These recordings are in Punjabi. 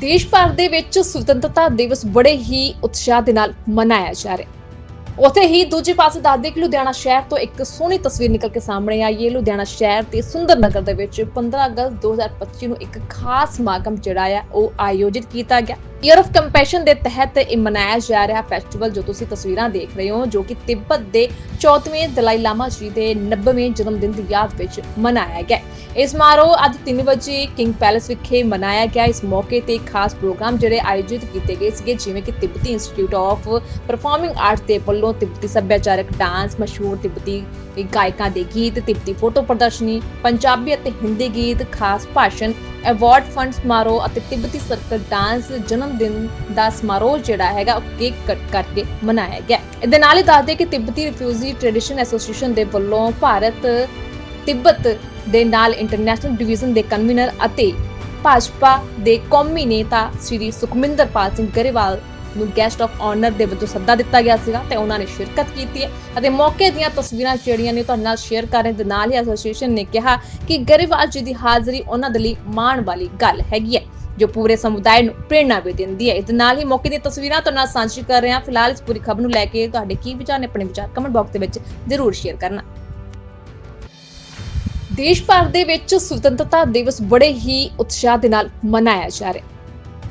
ਦੇਸ਼ ਭਰ ਦੇ ਵਿੱਚ ਸੁਤੰਤਰਤਾ ਦਿਵਸ ਬੜੇ ਹੀ ਉਤਸ਼ਾਹ ਦੇ ਨਾਲ ਮਨਾਇਆ ਜਾ ਰਿਹਾ ਹੈ। ਉਥੇ ਹੀ ਦੂਜੇ ਪਾਸੇ ਦੱਸਦੇ ਕਿ ਲੁਧਿਆਣਾ ਸ਼ਹਿਰ ਤੋਂ ਇੱਕ ਸੋਹਣੀ ਤਸਵੀਰ ਨਿਕਲ ਕੇ ਸਾਹਮਣੇ ਆਈ ਹੈ। ਲੁਧਿਆਣਾ ਸ਼ਹਿਰ ਦੇ ਸੁੰਦਰ ਨਗਰ ਦੇ ਵਿੱਚ 15 ਅਗਸਤ 2025 ਨੂੰ ਇੱਕ ਖਾਸ ਸਮਾਗਮ ਜਿਹੜਾ ਆ, ਉਹ ਆਯੋਜਿਤ ਕੀਤਾ ਗਿਆ। ਈਅਰ ਆਫ ਕੰਪੈਸ਼ਨ ਦੇ ਤਹਿਤ ਇਹ ਮਨਾਇਆ ਜਾ ਰਿਹਾ ਫੈਸਟੀਵਲ ਜੋ ਤੁਸੀਂ ਤਸਵੀਰਾਂ ਦੇਖ ਰਹੇ ਹੋ, ਜੋ ਕਿ ਤਿੱਬਤ ਦੇ 14ਵੇਂ ਦਲਾਈ ਲਾਮਾ ਜੀ ਦੇ 90ਵੇਂ ਜਨਮ ਦਿਨ ਦੀ ਯਾਦ ਵਿੱਚ ਮਨਾਇਆ ਗਿਆ ਇਸ ਸਮਾਰੋਹ ਅੱਜ 3 ਵਜੇ ਕਿੰਗ ਪੈਲੇਸ ਵਿਖੇ ਮਨਾਇਆ ਗਿਆ। ਇਸ ਮੌਕੇ ਤੇ ਖਾਸ ਪ੍ਰੋਗਰਾਮ ਜਿਹੜੇ ਆਯੋਜਿਤ ਕੀਤੇ ਗਏ ਸੀਗੇ, ਜਿਵੇਂ ਕਿ ਤਿੱਬਤੀ ਇੰਸਟੀਚਿਊਟ ਆਫ ਪਰਫਾਰਮਿੰਗ ਆਰਟਸ ਦੇ ਵੱਲੋਂ ਤਿੱਬਤੀ ਸੱਭਿਆਚਾਰਕ ਡਾਂਸ ਮਸ਼ਹੂਰ ਤਿੱਬਤੀ ਗਾਇਕਾਂ ਦੇ ਗੀਤ, ਤਿੱਬਤੀ ਫੋਟੋ ਪ੍ਰਦਰਸ਼ਨੀ, ਪੰਜਾਬੀ ਅਤੇ ਹਿੰਦੀ ਗੀਤ, ਖਾਸ ਭਾਸ਼ਣ ਅਵਾਰਡ ਫੰਡ ਸਮਾਰੋਹ ਅਤੇ ਤਿੱਬਤੀ ਸਰਕਲ ਡਾਂਸ ਜਨਮ ਦਿਨ ਦਾ ਸਮਾਰੋਹ ਜਿਹੜਾ ਹੈਗਾ, ਉਹ ਕੇਕ ਕੱਟ ਕਰਕੇ ਮਨਾਇਆ ਗਿਆ। ਇਹਦੇ ਨਾਲ ਹੀ ਦੱਸਦੇ ਕਿ ਤਿੱਬਤੀ ਰਿਫਿਊਜੀ ਟ੍ਰੈਡੀਸ਼ਨ ਐਸੋਸੀਏਸ਼ਨ ਦੇ ਵੱਲੋਂ ਭਾਰਤ, ਤਿੱਬਤ ਦੇ ਨਾਲ ਇੰਟਰਨੈਸ਼ਨਲ ਡਿਵੀਜ਼ਨ ਦੇ ਕਨਵੀਨਰ ਅਤੇ ਭਾਜਪਾ ਦੇ ਕੌਮੀ ਨੇਤਾ ਸ੍ਰੀ ਸੁਖਮਿੰਦਰਪਾਲ ਸਿੰਘ ਗਰੇਵਾਲ ਨੂੰ ਗੈਸਟ ਆਫ ਆਨਰ ਦੇ ਵਜੋਂ ਸੱਦਾ ਦਿੱਤਾ ਗਿਆ ਸੀਗਾ ਤੇ ਉਹਨਾਂ ਨੇ ਸ਼ਿਰਕਤ ਕੀਤੀ ਹੈ। ਅਤੇ ਮੌਕੇ ਦੀਆਂ ਤਸਵੀਰਾਂ ਜਿਹੜੀਆਂ ਨੇ ਤੁਹਾਡੇ ਨਾਲ ਸ਼ੇਅਰ ਕਰਨ ਦੇ ਨਾਲ ਹੀ ਐਸੋਸੀਏਸ਼ਨ ਨੇ ਕਿਹਾ ਕਿ ਗਰੇਵਾਲ ਜੀ ਦੀ ਹਾਜ਼ਰੀ ਉਹਨਾਂ ਦੇ ਲਈ ਮਾਣ ਵਾਲੀ ਗੱਲ ਹੈਗੀ ਹੈ। ਜੋ ਪੂਰੇ ਸਮੁਦਾਇ ਨੂੰ ਪ੍ਰੇਰਣਾ ਵੀ ਦਿੰਦੀ ਹੈ। ਇਸ ਦੇ ਨਾਲ ਹੀ ਮੌਕੇ ਦੀਆਂ ਤਸਵੀਰਾਂ ਤੁਹਾਡੇ ਨਾਲ ਸਾਂਝੀ ਕਰ ਰਹੇ ਹਾਂ। ਫਿਲਹਾਲ ਇਸ ਪੂਰੀ ਖਬਰ ਨੂੰ ਲੈ ਕੇ ਤੁਹਾਡੇ ਕੀ ਵਿਚਾਰ ਨੇ ਆਪਣੇ ਵਿਚਾਰ ਕਮੈਂਟ ਬਾਕਸ ਦੇ ਵਿੱਚ ਜ਼ਰੂਰ ਸ਼ੇਅਰ ਕਰਨਾ। ਦੇਸ਼ ਭਰ ਦੇ ਵਿੱਚ ਸੁਤੰਤਰਤਾ ਦਿਵਸ ਬੜੇ ਹੀ ਉਤਸ਼ਾਹ ਦੇ ਨਾਲ ਮਨਾਇਆ ਜਾ ਰਿਹਾ ਹੈ।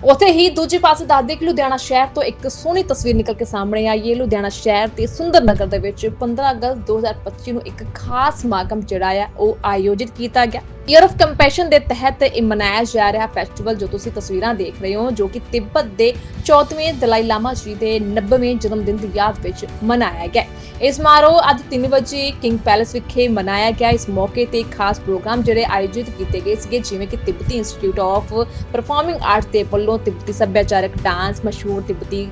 ਉਥੇ ਹੀ ਦੂਜੇ ਪਾਸੇ ਦੱਸਦੇ ਕਿ ਲੁਧਿਆਣਾ ਸ਼ਹਿਰ ਤੋਂ ਇੱਕ ਸੋਹਣੀ ਤਸਵੀਰ ਨਿਕਲ ਕੇ ਸਾਹਮਣੇ ਆਈ ਹੈ। ਲੁਧਿਆਣਾ ਸ਼ਹਿਰ ਦੇ ਸੁੰਦਰ ਨਗਰ ਦੇ ਵਿੱਚ 15 ਅਗਸਤ 2025 ਨੂੰ ਇੱਕ ਖਾਸ ਸਮਾਗਮ ਜਿਹੜਾ ਆ, ਉਹ ਆਯੋਜਿਤ ਕੀਤਾ ਗਿਆ। ਈਅਰ ਆਫ ਕੰਪੈਸ਼ਨ ਦੇ ਤਹਿਤ ਇਹ ਮਨਾਇਆ ਜਾ ਰਿਹਾ ਫੈਸਟੀਵਲ ਜੋ ਤੁਸੀਂ ਤਸਵੀਰਾਂ ਦੇਖ ਰਹੇ ਹੋ, ਜੋ ਕਿ ਤਿੱਬਤ ਦੇ 14ਵੇਂ ਦਲਾਈ ਲਾਮਾ ਜੀ ਦੇ 90ਵੇਂ ਜਨਮ ਦਿਨ ਦੀ ਯਾਦ ਵਿੱਚ ਮਨਾਇਆ ਗਿਆ ਇਸ ਸਮਾਰੋਹ ਅੱਜ 3 ਵਜੇ ਕਿੰਗ ਪੈਲੇਸ ਵਿਖੇ ਮਨਾਇਆ ਗਿਆ। ਇਸ ਮੌਕੇ ਤੇ ਖਾਸ ਪ੍ਰੋਗਰਾਮ ਜਿਹੜੇ ਆਯੋਜਿਤ ਕੀਤੇ ਗਏ ਸੀਗੇ, ਜਿਵੇਂ ਕਿ ਤਿੱਬਤੀ ਇੰਸਟੀਚਿਊਟ ਆਫ ਪਰਫਾਰਮਿੰਗ ਆਰਟਸ ਦੇ ਵੱਲੋਂ ਤਿੱਬਤੀ ਸੱਭਿਆਚਾਰਕ ਡਾਂਸ ਮਸ਼ਹੂਰ ਤਿੱਬਤੀ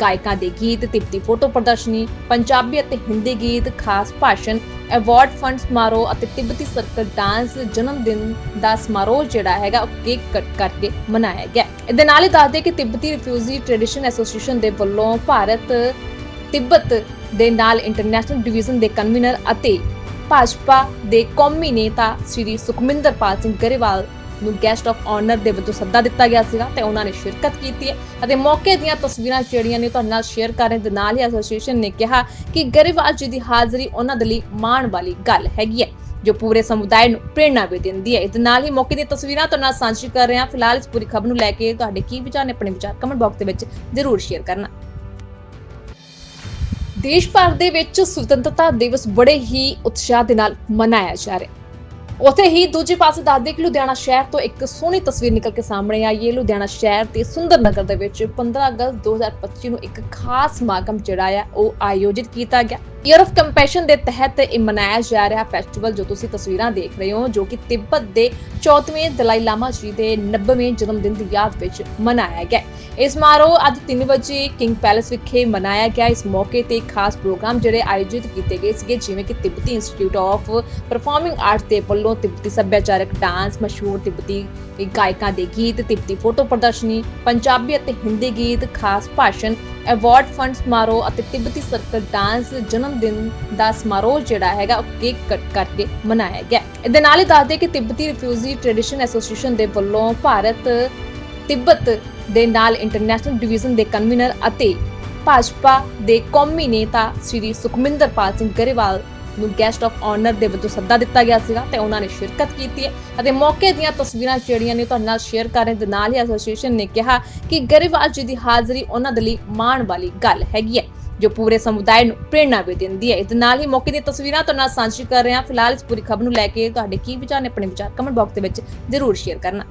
ਗਾਇਕਾਂ ਦੇ ਗੀਤ, ਤਿੱਬਤੀ ਫੋਟੋ ਪ੍ਰਦਰਸ਼ਨੀ, ਪੰਜਾਬੀ ਅਤੇ ਹਿੰਦੀ ਗੀਤ, ਖਾਸ ਭਾਸ਼ਣ ਅਵਾਰਡ ਫੰਡ ਸਮਾਰੋਹ ਅਤੇ ਤਿੱਬਤੀ ਸਰਕਲ ਡਾਂਸ ਜਨਮ ਦਿਨ ਦਾ ਸਮਾਰੋਹ ਜਿਹੜਾ ਹੈਗਾ, ਉਹ ਕੇਕ ਕੱਟ ਕਰਕੇ ਮਨਾਇਆ ਗਿਆ। ਇਹਦੇ ਨਾਲ ਹੀ ਦੱਸਦੇ ਕਿ ਤਿੱਬਤੀ ਰਿਫਿਊਜੀ ਟ੍ਰੈਡੀਸ਼ਨ ਐਸੋਸੀਏਸ਼ਨ ਦੇ ਵੱਲੋਂ ਭਾਰਤ, ਤਿੱਬਤ ਦੇ ਨਾਲ ਇੰਟਰਨੈਸ਼ਨਲ ਡਿਵੀਜ਼ਨ ਦੇ ਕਨਵੀਨਰ ਅਤੇ ਭਾਜਪਾ ਦੇ ਕੌਮੀ ਨੇਤਾ ਸ੍ਰੀ ਸੁਖਮਿੰਦਰਪਾਲ ਸਿੰਘ ਗਰੇਵਾਲ ਨੂੰ ਗੈਸਟ ਆਫ ਆਨਰ ਦੇ ਵਜੋਂ ਸੱਦਾ ਦਿੱਤਾ ਗਿਆ ਸੀਗਾ ਤੇ ਉਹਨਾਂ ਨੇ ਸ਼ਿਰਕਤ ਕੀਤੀ ਹੈ। ਅਤੇ ਮੌਕੇ ਦੀਆਂ ਤਸਵੀਰਾਂ ਜਿਹੜੀਆਂ ਨੇ ਤੁਹਾਡੇ ਨਾਲ ਸ਼ੇਅਰ ਕਰਨ ਦੇ ਨਾਲ ਹੀ ਐਸੋਸੀਏਸ਼ਨ ਨੇ ਕਿਹਾ ਕਿ ਗਰੇਵਾਲ ਜੀ ਦੀ ਹਾਜ਼ਰੀ ਉਹਨਾਂ ਦੇ ਲਈ ਮਾਣ ਵਾਲੀ ਗੱਲ ਹੈਗੀ ਹੈ। ਜੋ ਪੂਰੇ ਸਮੁਦਾਇ ਨੂੰ ਪ੍ਰੇਰਣਾ ਵੀ ਦਿੰਦੀ ਹੈ। ਇਸ ਦੇ ਨਾਲ ਹੀ ਮੌਕੇ ਦੀਆਂ ਤਸਵੀਰਾਂ ਤੁਹਾਡੇ ਨਾਲ ਸਾਂਝੀ ਕਰ ਰਹੇ। ਹਾਂ ਫਿਲਹਾਲ ਇਸ ਪੂਰੀ ਖਬਰ ਨੂੰ ਲੈ ਕੇ ਤੁਹਾਡੇ ਕੀ ਵਿਚਾਰ ਨੇ ਆਪਣੇ ਵਿਚਾਰ ਕਮੈਂਟ ਬਾਕਸ ਦੇ ਵਿੱਚ ਜ਼ਰੂਰ ਸ਼ੇਅਰ ਕਰਨਾ। ਦੇਸ਼ ਭਰ ਦੇ ਵਿੱਚ ਸੁਤੰਤਰਤਾ ਦਿਵਸ ਬੜੇ ਹੀ ਉਤਸ਼ਾਹ ਦੇ ਨਾਲ ਮਨਾਇਆ ਜਾ ਰਿਹਾ ਹੈ। ਉਥੇ ਹੀ ਦੂਜੇ ਪਾਸੇ ਦੱਸਦੇ ਕਿ ਲੁਧਿਆਣਾ ਸ਼ਹਿਰ ਤੋਂ ਇੱਕ ਸੋਹਣੀ ਤਸਵੀਰ ਨਿਕਲ ਕੇ ਸਾਹਮਣੇ ਆਈ ਹੈ। ਲੁਧਿਆਣਾ ਸ਼ਹਿਰ ਦੇ ਸੁੰਦਰ ਨਗਰ ਦੇ ਵਿੱਚ 15 ਅਗਸਤ 2025 ਨੂੰ ਇੱਕ ਖਾਸ ਸਮਾਗਮ ਜਿਹੜਾ ਆ, ਉਹ ਆਯੋਜਿਤ ਕੀਤਾ ਗਿਆ। ਈਅਰ ਆਫ ਕੰਪੈਸ਼ਨ ਦੇ ਤਹਿਤ ਇਹ ਮਨਾਇਆ ਜਾ ਰਿਹਾ ਫੈਸਟੀਵਲ ਜੋ ਤੁਸੀਂ ਤਸਵੀਰਾਂ ਦੇਖ ਰਹੇ ਹੋ, ਜੋ ਕਿ ਤਿੱਬਤ ਦੇ 14ਵੇਂ ਦਲਾਈ ਲਾਮਾ ਜੀ ਦੇ 90ਵੇਂ ਜਨਮ ਦਿਨ ਦੀ ਯਾਦ ਵਿੱਚ ਮਨਾਇਆ ਗਿਆ ਇਸ ਸਮਾਰੋਹ ਅੱਜ 3 ਵਜੇ ਕਿੰਗ ਪੈਲੇਸ ਵਿਖੇ ਮਨਾਇਆ ਗਿਆ। ਇਸ ਮੌਕੇ ਤੇ ਖਾਸ ਪ੍ਰੋਗਰਾਮ ਜਿਹੜੇ ਆਯੋਜਿਤ ਕੀਤੇ ਗਏ ਸੀਗੇ, ਜਿਵੇਂ ਕਿ ਤਿੱਬਤੀ ਇੰਸਟੀਚਿਊਟ ਆਫ ਪਰਫਾਰਮਿੰਗ ਆਰਟਸ ਦੇ ਵੱਲੋਂ ਤਿੱਬਤੀ ਸੱਭਿਆਚਾਰਕ ਡਾਂਸ ਮਸ਼ਹੂਰ ਤਿੱਬਤੀ ਗਾਇਕਾਂ ਦੇ ਗੀਤ, ਤਿੱਬਤੀ ਫੋਟੋ ਪ੍ਰਦਰਸ਼ਨੀ, ਪੰਜਾਬੀ ਅਤੇ ਹਿੰਦੀ ਗੀਤ, ਖਾਸ ਭਾਸ਼ਣ ਅਵਾਰਡ ਫੰਡ ਸਮਾਰੋਹ ਅਤੇ ਤਿੱਬਤੀ ਸਰਕਲ ਡਾਂਸ ਜਨਮ ਦਿਨ ਦਾ ਸਮਾਰੋਹ ਜਿਹੜਾ ਹੈਗਾ, ਉਹ ਕੇਕ ਕੱਟ ਕਰਕੇ ਮਨਾਇਆ ਗਿਆ। ਇਹਦੇ ਨਾਲ ਹੀ ਦੱਸਦੇ ਕਿ ਤਿੱਬਤੀ ਰਿਫਿਊਜੀ ਟ੍ਰੈਡੀਸ਼ਨ ਐਸੋਸੀਏਸ਼ਨ ਦੇ ਵੱਲੋਂ ਭਾਰਤ, ਤਿੱਬਤ ਦੇ ਨਾਲ ਇੰਟਰਨੈਸ਼ਨਲ ਡਿਵੀਜ਼ਨ ਦੇ ਕਨਵੀਨਰ ਅਤੇ ਭਾਜਪਾ ਦੇ ਕੌਮੀ ਨੇਤਾ ਸ੍ਰੀ ਸੁਖਮਿੰਦਰਪਾਲ ਸਿੰਘ ਗਰੇਵਾਲ ਨੂੰ ਗੈਸਟ ਆਫ ਆਨਰ ਦੇ ਵਜੋਂ ਸੱਦਾ ਦਿੱਤਾ ਗਿਆ ਸੀਗਾ ਤੇ ਉਹਨਾਂ ਨੇ ਸ਼ਿਰਕਤ ਕੀਤੀ ਹੈ। ਅਤੇ ਮੌਕੇ ਦੀਆਂ ਤਸਵੀਰਾਂ ਜਿਹੜੀਆਂ ਨੇ ਤੁਹਾਡੇ ਨਾਲ ਸ਼ੇਅਰ ਕਰਨ ਦੇ ਨਾਲ ਹੀ ਐਸੋਸੀਏਸ਼ਨ ਨੇ ਕਿਹਾ ਕਿ ਗਰੇਵਾਲ ਜੀ ਦੀ ਹਾਜ਼ਰੀ ਉਹਨਾਂ ਦੇ ਲਈ ਮਾਣ ਵਾਲੀ ਗੱਲ ਹੈਗੀ ਹੈ। ਜੋ ਪੂਰੇ ਸਮੁਦਾਇ ਨੂੰ ਪ੍ਰੇਰਣਾ ਵੀ ਦਿੰਦੀ ਹੈ। ਇਸ ਦੇ ਨਾਲ ਹੀ ਮੌਕੇ ਦੀਆਂ ਤਸਵੀਰਾਂ ਤੁਹਾਡੇ ਨਾਲ ਸਾਂਝੀ ਕਰ ਰਹੇ ਹਾਂ। ਫਿਲਹਾਲ ਇਸ ਪੂਰੀ ਖਬਰ ਨੂੰ ਲੈ ਕੇ ਤੁਹਾਡੇ ਕੀ ਵਿਚਾਰ ਨੇ, ਆਪਣੇ ਵਿਚਾਰ ਕਮੈਂਟ ਬਾਕਸ ਦੇ ਵਿੱਚ ਜ਼ਰੂਰ ਸ਼ੇਅਰ ਕਰਨਾ।